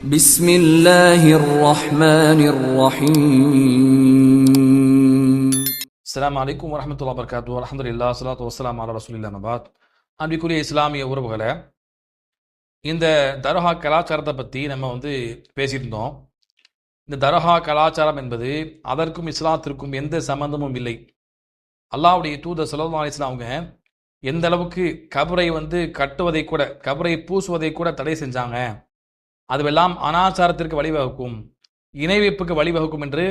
بسم الله الرحمن الرحيم அஸ்ஸலாமு அலைக்கும் வரஹ்மத்துல்லாஹி வபரகாத்துஹு அல்ஹம்துலில்லாஹ் ஸலாத்து வஸ்ஸலாமு அலா ரசூலில்லாஹ் நபாத் அன்பிற்குரிய இஸ்லாமிய உறவுகளை இந்த தர்ஹா கலாச்சாரத்தை பற்றி நம்ம வந்து பேசியிருந்தோம் இந்த தர்ஹா கலாச்சாரம் என்பது அதற்கும் இஸ்லாத்திற்கும் எந்த சம்பந்தமும் இல்லை அல்லாஹ்வுடைய தூதர் ஸல்லல்லாஹு அலைஹி வஸல்லம் அவங்க எந்த அளவுக்கு கபரை வந்து கட்டுவதை கூட கபரை பூசுவதை கூட தடை செஞ்சாங்க அதுவெல்லாம் அனாச்சாரத்திற்கு வழிவகுக்கும் இணை வைப்புக்கு வழிவகுக்கும் என்று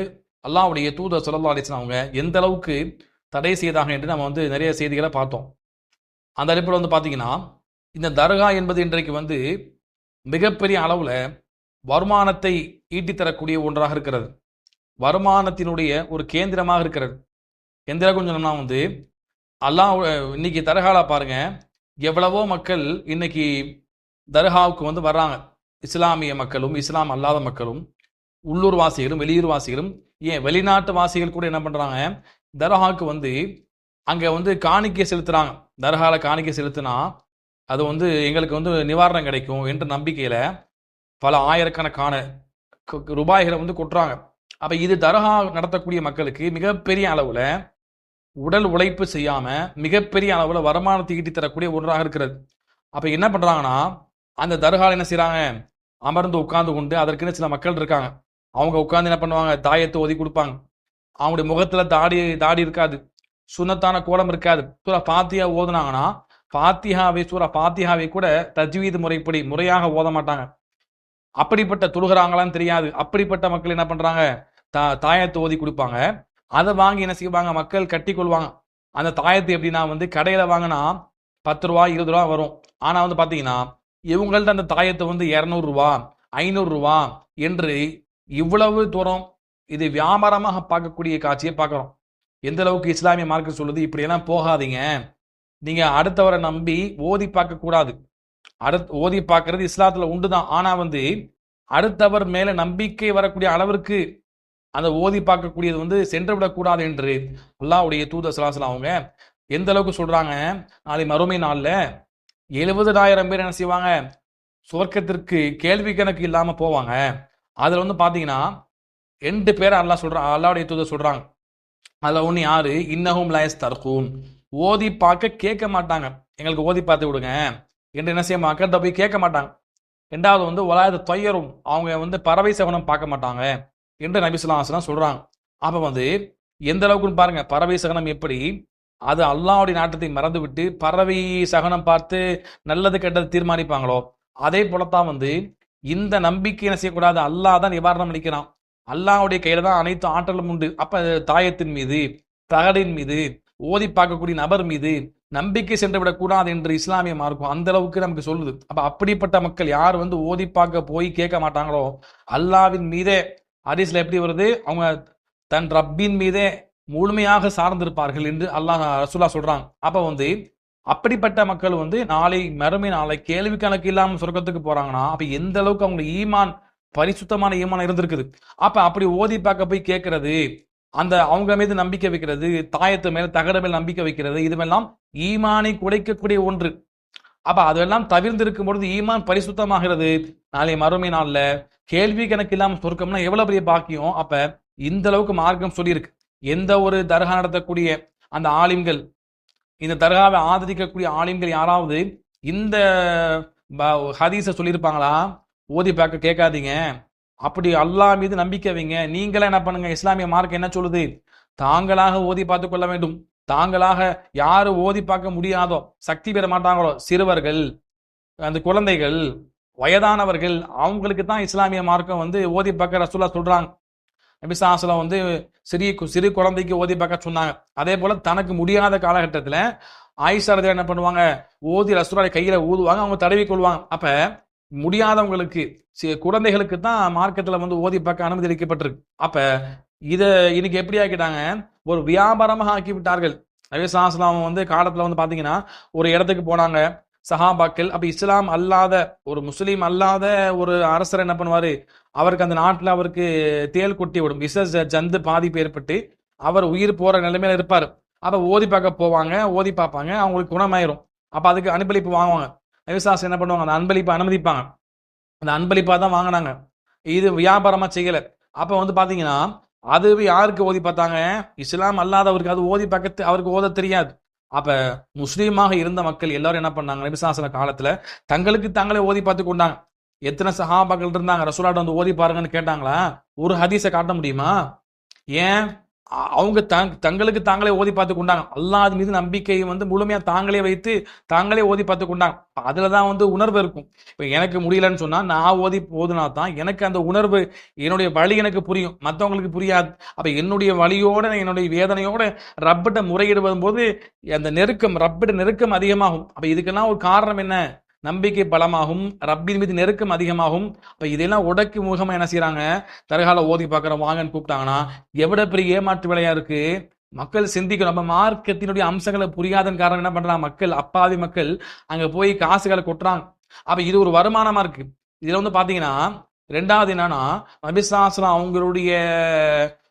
அல்லாவுடைய தூதர் ஸல்லல்லாஹு அலைஹி அவங்க எந்த அளவுக்கு தடை செய்தாங்க என்று நம்ம வந்து நிறைய செய்திகளை பார்த்தோம். அந்த அடிப்படையில் வந்து பார்த்தீங்கன்னா இந்த தர்கா என்பது இன்றைக்கு வந்து மிகப்பெரிய அளவில் வருமானத்தை ஈட்டி தரக்கூடிய ஒன்றாக இருக்கிறது. வருமானத்தினுடைய ஒரு கேந்திரமாக இருக்கிறது. எந்த அளவுக்கு சொன்னோம்னா வந்து அல்லாஹ் இன்னைக்கு தர்காவில் பாருங்க எவ்வளவோ மக்கள் இன்னைக்கு தர்காவுக்கு வந்து வர்றாங்க. இஸ்லாமிய மக்களும் இஸ்லாம் அல்லாத மக்களும் உள்ளூர் வாசிகளும் வெளியூர் வாசிகளும் ஏன் வெளிநாட்டு வாசிகள் கூட என்ன பண்ணுறாங்க தர்காவுக்கு வந்து அங்கே வந்து காணிக்கை செலுத்துகிறாங்க தர்கால காணிக்கை செலுத்தினா அது வந்து எங்களுக்கு வந்து நிவாரணம் கிடைக்கும் என்ற நம்பிக்கையில் பல ஆயிரக்கணக்கான ரூபாய்களை வந்து கொட்டுறாங்க. அப்போ இது தர்கா நடத்தக்கூடிய மக்களுக்கு மிகப்பெரிய அளவில் உடல் உழைப்பு செய்யாமல் மிகப்பெரிய அளவில் வருமானத்தை ஈட்டி தரக்கூடிய ஒன்றாக இருக்கிறது. அப்போ என்ன பண்ணுறாங்கன்னா அந்த தர்காவில் என்ன செய்கிறாங்க அமர்ந்து உட்கார்ந்து கொண்டு அதற்குன்னு சில மக்கள் இருக்காங்க. அவங்க உட்கார்ந்து என்ன பண்ணுவாங்க? தாயத்தை ஒதுக்கி கொடுப்பாங்க. அவங்களுடைய முகத்துல தாடி தாடி இருக்காது. சுண்ணத்தான கோலம் இருக்காது. சூரா பாத்தியா ஓதுனாங்கன்னா பாத்தியாவை சூரா பாத்தியாவை கூட தஜ்வீது முறைப்படி முறையாக ஓத மாட்டாங்க. அப்படிப்பட்ட தொழுகிறாங்களான்னு தெரியாது. அப்படிப்பட்ட மக்கள் என்ன பண்றாங்க? தா தாயத்தை ஓதி கொடுப்பாங்க. அதை வாங்கி என்ன செய்வாங்க? மக்கள் கட்டி கொள்வாங்க. அந்த தாயத்தை எப்படின்னா வந்து கடையில வாங்கினா பத்து ரூபா இருபது ரூபா வரும். ஆனா வந்து பாத்தீங்கன்னா இவங்கள்ட்ட அந்த தாயத்தை வந்து இரநூறுவா ஐநூறுரூவா என்று இவ்வளவு தூரம் இது வியாபாரமாக பார்க்கக்கூடிய காட்சியை பார்க்குறோம். எந்த அளவுக்கு இஸ்லாமிய மார்க்கம் சொல்லுது? இப்படியெல்லாம் போகாதீங்க. நீங்கள் அடுத்தவரை நம்பி ஓதி பார்க்கக்கூடாது அடுத் ஓதி பார்க்கறது உண்டு தான் ஆனால் வந்து அடுத்தவர் மேலே நம்பிக்கை வரக்கூடிய அளவிற்கு அந்த ஓதி பார்க்கக்கூடியது வந்து சென்று விடக்கூடாது என்று அல்லாவுடைய தூதர் சலாசலம் அவங்க எந்த அளவுக்கு சொல்றாங்க? நாளை மறுமை நாளில் எழுபதாயிரம் பேர் என்ன செய்வாங்க? சுவர்க்கத்திற்கு கேள்வி கணக்கு இல்லாம போவாங்க. அதுல வந்து பாத்தீங்கன்னா ரெண்டு பேர் அல்லா சொல்றான் அல்லாவுடைய தூதர் சொல்றாங்க. அதுல ஒண்ணு யாரு? இன்னஹும் லயஸ் தர்கூன் ஓதி பார்க்க கேட்க மாட்டாங்க. எங்களுக்கு ஓதி பார்த்து விடுங்க. என்று என்ன செய்ய மக்கள்கிட்ட போய் கேட்க மாட்டாங்க. ரெண்டாவது வந்து உலகத்தை தொய்யரும் அவங்க வந்து பறவை சகனம் பார்க்க மாட்டாங்க. என்று நபிசுல்லாஸ்லாம் சொல்றாங்க. அப்ப வந்து எந்த அளவுக்குன்னு பாருங்க. பறவை சகனம் எப்படி? அது அல்லாவுடைய நாட்டத்தை மறந்து விட்டு பறவை சகனம் பார்த்து நல்லது கெட்டது தீர்மானிப்பாங்களோ? அதே போலத்தான் வந்து இந்த நம்பிக்கை என்ன செய்யக்கூடாது? அல்லாஹ் தான் நிவாரணம் அளிக்கிறான். அல்லாவுடைய கையில தான் அனைத்து ஆற்றலும் உண்டு. அப்ப தாயத்தின் மீது தகடின் மீது ஓதி பார்க்கக்கூடிய நபர் மீது நம்பிக்கை சென்று விடக்கூடாது என்று இஸ்லாமிய இருக்கும் அந்த அளவுக்கு நமக்கு சொல்லுது. அப்ப அப்படிப்பட்ட மக்கள் யார் வந்து ஓதி பார்க்க போய் கேட்க மாட்டாங்களோ? அல்லாவின் மீதே. ஹதீஸ்ல எப்படி வருது? அவங்க தன் ரப்பின் மீதே முழுமையாக சார்ந்திருப்பார்கள் என்று அல்லாஹ் ரசூல்லா சொல்றாங்க. அப்ப வந்து அப்படிப்பட்ட மக்கள் வந்து நாளை மறுமை நாளை கேள்வி கணக்கு இல்லாமல் சொர்க்கத்துக்கு போறாங்கன்னா அப்ப எந்த அளவுக்கு அவங்க ஈமான் பரிசுத்தமான ஈமான் இருந்திருக்குது? அப்ப அப்படி ஓதி பார்க்க போய் கேட்கறது அந்த அவங்க மீது நம்பிக்கை வைக்கிறது தாயத்து மேல தகட மேல் நம்பிக்கை வைக்கிறது இதுவெல்லாம் ஈமானை குடைக்கக்கூடிய ஒன்று. அப்ப அதெல்லாம் தவிர்ந்திருக்கும் பொழுது ஈமான் பரிசுத்தமாகிறது. நாளை மறுமை நாள்ல கேள்வி கணக்கு இல்லாமல் சொர்க்கம்னா எவ்வளவு பெரிய பாக்கியம்? அப்ப இந்த அளவுக்கு மார்க்கம் சொல்லியிருக்கு. எந்த ஒரு தர்கா நடத்தக்கூடிய அந்த ஆலிம்கள் இந்த தர்காவை ஆதரிக்கக்கூடிய ஆலிம்கள் யாராவது இந்த ப- ஹதீஸை சொல்லியிருப்பாங்களா? ஓதி பார்க்க கேட்காதீங்க. அப்படி அல்லாஹ் மீது நம்பிக்கை வைங்க. நீங்களே என்ன பண்ணுங்க? இஸ்லாமிய மார்க் என்ன சொல்லுது? தாங்களாக ஓதி பார்த்து கொள்ள வேண்டும். தாங்களாக யாரு ஓதி பார்க்க முடியாதோ சக்தி பெற மாட்டாங்களோ சிறுவர்கள் அந்த குழந்தைகள் வயதானவர்கள் அவங்களுக்கு தான் இஸ்லாமிய மார்க்கம் வந்து ஓதி பார்க்க ரசூலா சொல்றாங்க. நபிசாசலம் வந்து சிறிய கு- சிறு குழந்தைக்கு ஓதி பார்க்க சொன்னாங்க. அதே போல தனக்கு முடியாத காலகட்டத்தில் ஆயிஷாரதியா என்ன பண்ணுவாங்க? ஓதி ரசூலாவை கையில ஊதுவாங்க அவங்க தடவி கொள்வாங்க. அப்ப முடியாதவங்களுக்கு குழந்தைகளுக்கு தான் மார்க்கத்துல வந்து ஓதி பார்க்க அனுமதி அளிக்கப்பட்டிருக்கு அப்ப இத இன்னைக்கு எப்படி ஆக்கிட்டாங்க? ஒரு வியாபாரமாக ஆக்கி விட்டார்கள் நபிசாசலாம் வந்து காலத்துல வந்து பாத்தீங்கன்னா ஒரு இடத்துக்கு போனாங்க. சஹாபாக்கள் அப்ப இஸ்லாம் அல்லாத ஒரு முஸ்லீம் அல்லாத ஒரு அரசர் என்ன பண்ணுவாரு? அவருக்கு அந்த நாட்டில் அவருக்கு தேள் கொட்டி விடும். விஷ ஜ- ஜந்து பாதிப்பு ஏற்பட்டு அவர் உயிர் போகிற நிலைமையில இருப்பார். அப்போ ஓதி பார்க்க போவாங்க ஓதி பார்ப்பாங்க அவங்களுக்கு குணமாயிரும். அப்போ அதுக்கு அன்பளிப்பு வாங்குவாங்க. விசாசம் என்ன பண்ணுவாங்க? அந்த அன்பளிப்பை அனுமதிப்பாங்க. அந்த அன்பளிப்பாக தான் வாங்கினாங்க. இது வியாபாரமாக செய்யலை. அப்போ வந்து பார்த்தீங்கன்னா அது யாருக்கு ஓதி பார்த்தாங்க? இஸ்லாம் அல்லாதவருக்கு. அது ஓதி பார்க்க அவருக்கு ஓத தெரியாது. அப்ப முஸ்லீமாக இருந்த மக்கள் எல்லாரும் என்ன பண்ணாங்க? நபிசாசன காலத்துல தங்களுக்கு தாங்களே ஓதி பார்த்து கொண்டாங்க. எத்தனை சஹாபாக்கள் இருந்தாங்க? ரசூலாட்ட வந்து ஓதி பாருங்கன்னு கேட்டாங்களா? ஒரு ஹதீஸை காட்ட முடியுமா? ஏன்? அவங்க தங் தங்களுக்கு தாங்களே ஓதி பார்த்து கொண்டாங்க. அல்லாஹ் மீது நம்பிக்கையை வந்து முழுமையா தாங்களே வைத்து தாங்களே ஓதி பார்த்து கொண்டாங்க. அப்ப அதுலதான் வந்து உணர்வு இருக்கும். இப்ப எனக்கு முடியலன்னு சொன்னா நான் ஓதி ஓதுனா தான் எனக்கு அந்த உணர்வு என்னுடைய வழி எனக்கு புரியும். மற்றவங்களுக்கு புரியாது. அப்ப என்னுடைய வழியோட என்னுடைய வேதனையோட ரப்பிட்ட முறையிடுவதும் போது அந்த நெருக்கம் ரப்பிட்ட நெருக்கம் அதிகமாகும். அப்ப இதுக்கெல்லாம் ஒரு காரணம் என்ன? நம்பிக்கை பலமாகும் ரப்பின் மீது நெருக்கம் அதிகமாகும். இப்போ இதெல்லாம் உடக்கி முகமாக என்ன செய்கிறாங்க தரகால ஓதி பார்க்குறோம் வாங்கன்னு கூப்பிட்டாங்கன்னா எவ்வளோ பெரிய ஏமாற்று விலையாக இருக்கு? மக்கள் சிந்திக்கணும். நம்ம மார்க்கத்தினுடைய அம்சங்களை புரியாதன் காரணம் என்ன பண்ணுறாங்க மக்கள்? அப்பாவி மக்கள் அங்கே போய் காசுகளை கொட்டுறாங்க. அப்போ இது ஒரு வருமானமா இருக்கு. இதில் வந்து பார்த்தீங்கன்னா ரெண்டாவது என்னன்னா நபிசாசனம் அவங்களுடைய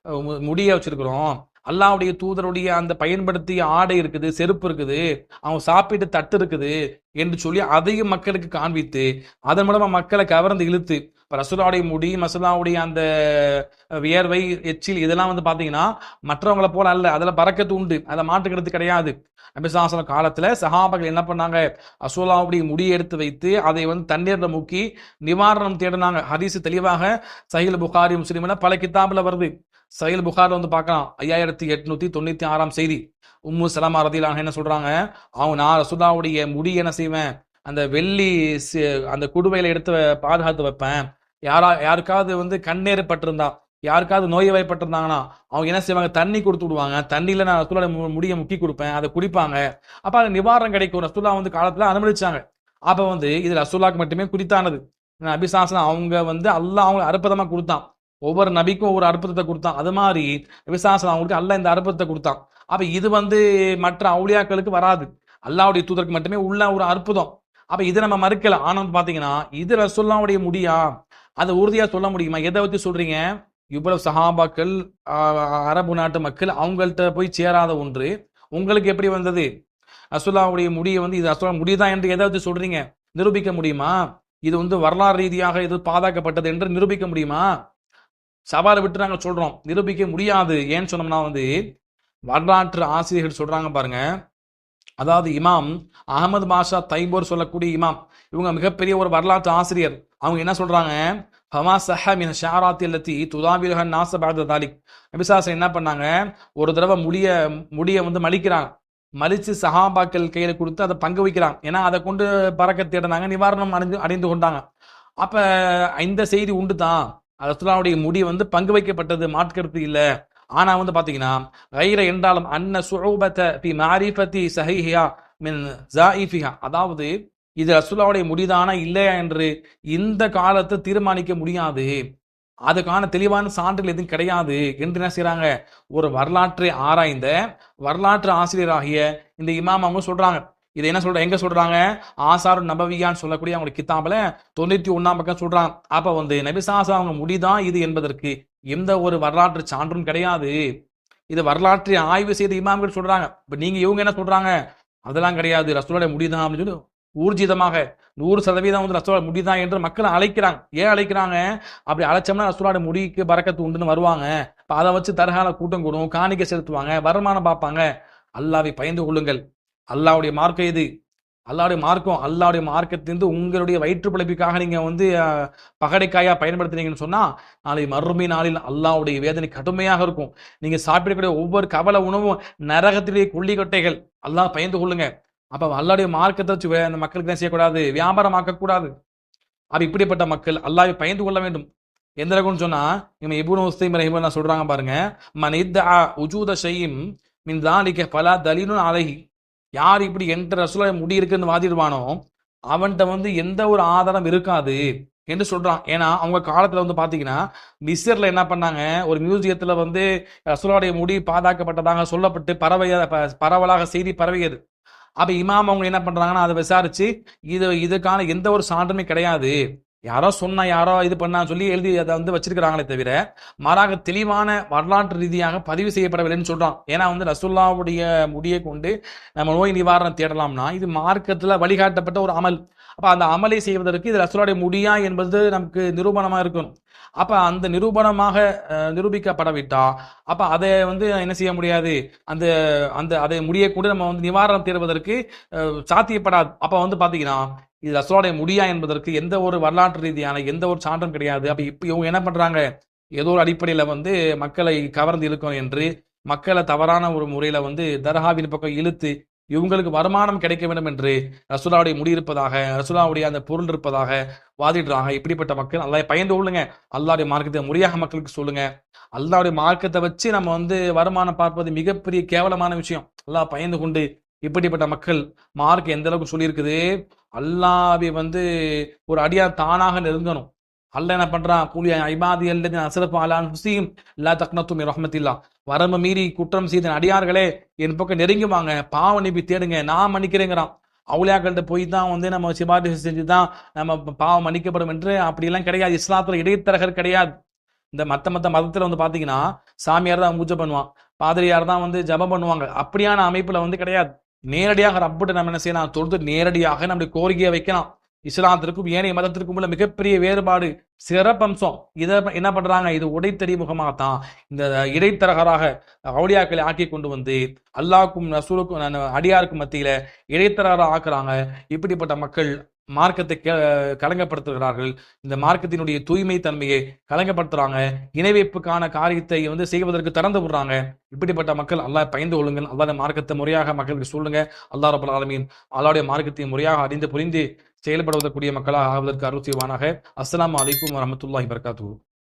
மு- முடிய வச்சிருக்கிறோம். அல்லாவுடைய தூதருடைய அந்த பயன்படுத்திய ஆடை இருக்குது செருப்பு இருக்குது அவங்க சாப்பிட்டு தட்டு இருக்குது என்று சொல்லி அதையும் மக்களுக்கு காண்பித்து அதன் மூலமா மக்களை கவர்ந்து இழுத்து இப்போ ரசூலாவுடைய முடி மசூலாவுடைய அந்த வியர்வை எச்சில் இதெல்லாம் வந்து பார்த்தீங்கன்னா மற்றவங்களை போல அல்ல. அதில் பறக்கத்து உண்டு. அதை மாட்டுக்கிறது கிடையாது. நபிசாசன காலத்தில் சஹாபாக்கள் என்ன பண்ணாங்க? அசோலாவுடைய முடியை எடுத்து வைத்து அதை வந்து தண்ணீரில் முக்கி நிவாரணம் தேடினாங்க. ஹரிசு தெளிவாக சஹில் புகாரி முஸ்லிம்ல பல கித்தாபில் வருது. சஹீல் புகார்ல வந்து பார்க்கலாம். ஐயாயிரத்தி எட்நூத்தி தொண்ணூத்தி ஆறாம் செய்தி. உம்மு சலமா ரதிலாக என்ன சொல்றாங்க? அவங்க நான் ரசூலாவுடைய முடி என்ன செய்வேன்? அந்த வெள்ளி அந்த குடுவையில எடுத்து வ- பாதுகாத்து வைப்பேன். யாரா யாருக்காவது வந்து கண்ணேறு பட்டிருந்தா யாருக்காவது நோய் வாய்ப்பட்டிருந்தாங்கன்னா அவங்க என்ன செய்வாங்க? தண்ணி கொடுத்து விடுவாங்க. தண்ணியில நான் ரசுல்லா மு- முடியை முக்கி கொடுப்பேன் அதை குடிப்பாங்க. அப்ப அது நிவாரணம் கிடைக்கும். ரசுல்லா வந்து காலத்துல அனுமதிச்சாங்க. அப்ப வந்து இது ரசுல்லாக்கு மட்டுமே குறித்தானது. அபிசாசன் அவங்க வந்து அல்லாஹ் அவங்க அற்புதமா கொடுத்தான். ஒவ்வொரு நபிக்கும் ஒவ்வொரு அற்புதத்தை கொடுத்தான். அது மாதிரி விசாசம் அவங்களுக்கு அல்ல இந்த அற்புதத்தை கொடுத்தான். அப்ப இது வந்து மற்ற அவுளியாக்களுக்கு வராது. அல்லாவுடைய தூதருக்கு மட்டுமே உள்ள ஒரு அற்புதம். அப்ப இதை நம்ம மறுக்கல ஆனால் வந்து பாத்தீங்கன்னா இது ரசூல்லாவுடைய முடியா? அதை உறுதியா சொல்ல முடியுமா? எதை வச்சு சொல்றீங்க? இவ்வளவு சஹாபாக்கள் அரபு நாட்டு மக்கள் அவங்கள்ட்ட போய் சேராத ஒன்று. உங்களுக்கு எப்படி வந்தது? ரசுல்லாவுடைய முடியை வந்து இது ரசுல்லா முடியுதா என்று எதை வச்சு சொல்றீங்க? நிரூபிக்க முடியுமா? இது வந்து வரலாறு ரீதியாக இது பாதுகாக்கப்பட்டது என்று நிரூபிக்க முடியுமா? சவாலை விட்டு நாங்கள் சொல்றோம். நிரூபிக்க முடியாது. ஏன்னு சொன்னோம்னா வந்து வரலாற்று ஆசிரியர்கள் சொல்றாங்க பாருங்க. அதாவது இமாம் அகமது பாஷா தைபோர் சொல்லக்கூடிய இமாம் இவங்க மிகப்பெரிய ஒரு வரலாற்று ஆசிரியர். அவங்க என்ன சொல்றாங்க? ஹமா சஹ மின் ஷாராத் இல்லத்தி துதாபிலஹன் நாச பாரத தாலிக். நபிசாசன் என்ன பண்ணாங்க? ஒரு தடவை முடிய முடிய வந்து மலிக்கிறாங்க. மலிச்சு சஹாபாக்கள் கையில கொடுத்து அதை பங்கு வைக்கிறாங்க. ஏன்னா அதை கொண்டு பறக்க தேடினாங்க. நிவாரணம் அடைந்து அடைந்து கொண்டாங்க. அப்ப இந்த செய்தி உண்டு தான் ரசுல்லாவுடைய முடி வந்து பங்கு வைக்கப்பட்டது மாற்றுக்கருத்து இல்லை. ஆனா வந்து பாத்தீங்கன்னா கைர என்றாலும் அன்ன சுரூபத்த பி மாரிஃபத்தி சஹிஹியா மின் ஜாயிஃபிஹா. அதாவது இது ரசுல்லாவுடைய முடிதானா இல்லையா என்று இந்த காலத்தை தீர்மானிக்க முடியாது. அதுக்கான தெளிவான சான்றுகள் எதுவும் கிடையாது என்று என்ன செய்யறாங்க ஒரு வரலாற்றை ஆராய்ந்த வரலாற்று ஆசிரியராகிய இந்த இமாம் அவங்க சொல்றாங்க. இதை என்ன சொல்ற எங்க சொல்றாங்க? ஆசாரும் நபவியான்னு சொல்லக்கூடிய அவங்க கிதாபுல தொண்ணூத்தி ஒன்னாம் பக்கம் சொல்றான். அப்ப வந்து நபிசாசா அவங்க முடிதான் இது என்பதற்கு எந்த ஒரு வரலாற்று சான்றும் கிடையாது. இது வரலாற்றை ஆய்வு செய்த இமாம்கள் சொல்றாங்க. இப்ப நீங்க இவங்க என்ன சொல்றாங்க? அதெல்லாம் கிடையாது. ரசோலோட முடிதான் அப்படின்னு சொல்லி ஊர்ஜிதமாக நூறு சதவீதம் வந்து ரசூலோட முடிதான் என்று மக்களை அழைக்கிறாங்க. ஏன் அழைக்கிறாங்க? அப்படி அழைச்சோம்னா ரசூலோட முடிக்கு பறக்கத்து உண்டுன்னு வருவாங்க. அதை வச்சு தரகால கூட்டம் கூடும் காணிக்கை செலுத்துவாங்க வருமானம் பார்ப்பாங்க. அல்லாவை பயந்து கொள்ளுங்கள். அல்லாவுடைய மார்க்கம் இது அல்லாவுடைய மார்க்கம் அல்லாவுடைய மார்க்கத்திலிருந்து உங்களுடைய வயிற்று பிழைப்புக்காக நீங்க வந்து பகடைக்காயாக பகடைக்காயா பயன்படுத்துனீங்கன்னு சொன்னா நாளை மறுமை நாளில் அல்லாவுடைய வேதனை கடுமையாக இருக்கும். நீங்க சாப்பிடக்கூடிய ஒவ்வொரு கவலை உணவும் நரகத்திலேயே குள்ளிக்கொட்டைகள் அல்லாஹ் பயந்து கொள்ளுங்க. அப்ப அல்லாவுடைய மார்க்கத்தை வச்சு வே- அந்த மக்களுக்கு என்ன செய்யக்கூடாது? வியாபாரமாக்க கூடாது அப்ப இப்படிப்பட்ட மக்கள் அல்லாவை பயந்து கொள்ள வேண்டும். எந்த அளவுக்குன்னு சொன்னா இவன் இபுன் உஸ்தீம் ரஹிமல்லா சொல்றாங்க பாருங்க மனித உஜூத ஷையும் மின் தாலிக பலா தலினு அழகி யார் இப்படி என்ற ரசூலாய் முடி இருக்குன்னு வாதிடுவானோ அவன்கிட்ட வந்து எந்த ஒரு ஆதாரம் இருக்காது என்று சொல்றான். ஏன்னா அவங்க காலத்துல வந்து பாத்தீங்கன்னா மிஸ்ர்ல என்ன பண்ணாங்க ஒரு மியூசியத்துல வந்து ரசூலுடைய முடி பாதுகாக்கப்பட்டதாக சொல்லப்பட்டு பரவைய ப- பரவலாக செய்தி பரவியது. அப்ப இமாம் அவங்க என்ன பண்றாங்கன்னா அதை விசாரிச்சு இது இதுக்கான எந்த ஒரு சான்றுமே கிடையாது. யாரோ சொன்ன யாரோ இது பண்ணா சொல்லி எழுதி அதை வந்து வச்சிருக்கிறாங்களே தவிர மாறாக தெளிவான வரலாற்று ரீதியாக பதிவு செய்யப்படவில்லைன்னு சொல்றான். ஏன்னா வந்து ரசுல்லாவுடைய முடியை கொண்டு நம்ம நோய் நிவாரணம் தேடலாம்னா இது மார்க்கத்துல வழிகாட்டப்பட்ட ஒரு அமல். அப்ப அந்த அமலை செய்வதற்கு இது ரசுல்லாவுடைய முடியா என்பது நமக்கு நிரூபணமா இருக்கணும். அப்ப அந்த நிரூபணமாக நிரூபிக்கப்படவிட்டா அப்ப அதை வந்து என்ன செய்ய முடியாது? அந்த அந்த அதை முடியை கொண்டு நம்ம வந்து நிவாரணம் தேடுவதற்கு சாத்தியப்படாது. அப்ப வந்து பாத்தீங்கன்னா இது ரசோடைய முடியா என்பதற்கு எந்த ஒரு வரலாற்று ரீதியான எந்த ஒரு சான்றும் கிடையாது. அப்ப இப்போ இவங்க என்ன பண்றாங்க? ஏதோ ஒரு அடிப்படையில வந்து மக்களை கவர்ந்து இருக்கும் என்று மக்களை தவறான ஒரு முறையில வந்து தர்காவின் பக்கம் இழுத்து இவங்களுக்கு வருமானம் கிடைக்க வேண்டும் என்று ரசுலாவுடைய முடி இருப்பதாக ரசூலாவுடைய அந்த பொருள் இருப்பதாக வாதிடுறாங்க. இப்படிப்பட்ட மக்கள் நல்லா பயந்து கொள்ளுங்க. அல்லாவுடைய மார்க்கத்தை முறையாக மக்களுக்கு சொல்லுங்க. அல்லாவுடைய மார்க்கத்தை வச்சு நம்ம வந்து வருமானம் பார்ப்பது மிகப்பெரிய கேவலமான விஷயம். நல்லா பயந்து கொண்டு இப்படிப்பட்ட மக்கள் மார்க் எந்த அளவுக்கு சொல்லியிருக்குது? அல்லாவை வந்து ஒரு அடியார் தானாக நெருங்கணும். அல்ல என்ன பண்றான்? கூலியா ஐபாதி அல்லது அசரப்பு அலான் ஹுசீம் இல்லா தக்னத்தும் ரஹமத்தில்லா. வரம்பு மீறி குற்றம் செய்த அடியார்களே என் பக்கம் நெருங்கி வாங்க பாவ நிபி தேடுங்க நான் மன்னிக்கிறேங்கிறான். அவுளியாக்கள்கிட்ட போய் தான் வந்து நம்ம சிபாரிசு செஞ்சு தான் நம்ம பாவம் மன்னிக்கப்படும் என்று அப்படியெல்லாம் கிடையாது. இஸ்லாத்துல இடைத்தரகர் கிடையாது. இந்த மற்ற மற்ற மதத்துல வந்து பாத்தீங்கன்னா சாமியார் தான் பூஜை பண்ணுவான். பாதிரியார் தான் வந்து ஜபம் பண்ணுவாங்க. அப்படியான அமைப்புல வந்து கிடையாது. நேரடியாக ரப்பிட்ட நம்ம என்ன செய்யலாம்? தொழுது நேரடியாக நம்முடைய கோரிக்கையை வைக்கலாம். இஸ்லாத்திற்கும் ஏனைய மதத்திற்கும் உள்ள மிகப்பெரிய வேறுபாடு சிறப்பம்சம். இதை என்ன பண்றாங்க? இது உடைத்தறி முகமாகத்தான் இந்த இடைத்தரகராக அவுடியாக்களை ஆக்கி கொண்டு வந்து அல்லாஹ்க்கும் ரசூலுக்கும் அடியாருக்கும் மத்தியில இடைத்தரகராக ஆக்குறாங்க. இப்படிப்பட்ட மக்கள் மார்க்கத்தை கலங்கப்படுத்துகிறார்கள். இந்த மார்க்கத்தினுடைய தூய்மை தன்மையை கலங்கப்படுத்துறாங்க. இணைவைப்புக்கான காரியத்தை வந்து செய்வதற்கு திறந்து விடுறாங்க. இப்படிப்பட்ட மக்கள் அல்லாஹ் பயந்து கொள்ளுங்கள். அல்லாத மார்க்கத்தை முறையாக மக்களுக்கு சொல்லுங்க அல்லாஹ் ரபுல் ஆலமீன் அல்லாவுடைய மார்க்கத்தை முறையாக அறிந்து புரிந்து செயல்படுவதற்குரிய மக்களாக ஆவதற்கு அருள் செய்வானாக. அஸ்லாம் அலைக்கும் வரமத்துல்லாஹி வபரகாத்துஹு.